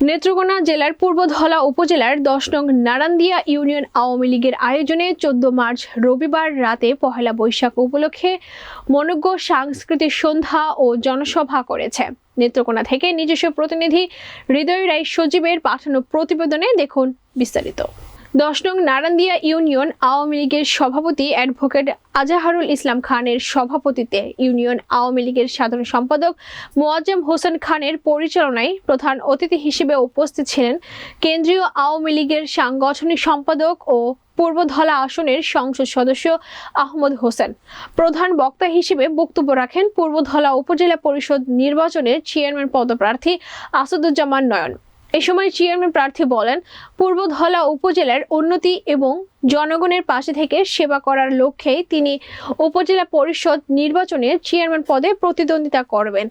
নেত্রকোনা জেলার পূর্বধলা উপজেলার দশ নং নারান্দিয়া ইউনিয়ন আওয়ামী লীগের আয়োজনে চোদ্দ মার্চ রবিবার রাতে পহেলা বৈশাখ উপলক্ষে মনজ্ঞ সাংস্কৃতিক সন্ধ্যা ও জনসভা করেছে। নেত্রকোনা থেকে নিজস্ব প্রতিনিধি হৃদয় রায় সজীবের পাঠানো প্রতিবেদনে দেখুন বিস্তারিত। দশ নং নারান্দিয়া ইউনিয়ন আওয়ামী লীগের সভাপতি অ্যাডভোকেট আজাহারুল ইসলাম খানের সভাপতিত্বে ইউনিয়ন আওয়ামী লীগের সাধারণ সম্পাদক মোয়াজ্জেম হোসেন খানের পরিচালনায় প্রধান অতিথি হিসেবে উপস্থিত ছিলেন কেন্দ্রীয় আওয়ামী লীগের সাংগঠনিক সম্পাদক ও পূর্বধলা আসনের সংসদ সদস্য আহমদ হোসেন। প্রধান বক্তা হিসেবে বক্তব্য রাখেন পূর্বধলা উপজেলা পরিষদ নির্বাচনের চেয়ারম্যান পদপ্রার্থী আসাদুজ্জামান নয়ন। এ সময় চেয়ারম্যান প্রার্থী বলেন, পূর্বধলা উপজেলার উন্নতি এবং জনগণের পাশে থেকে সেবা করার লক্ষ্যেই তিনি উপজেলা পরিষদ নির্বাচনে চেয়ারম্যান পদে প্রতিদ্বন্দ্বিতা করবেন।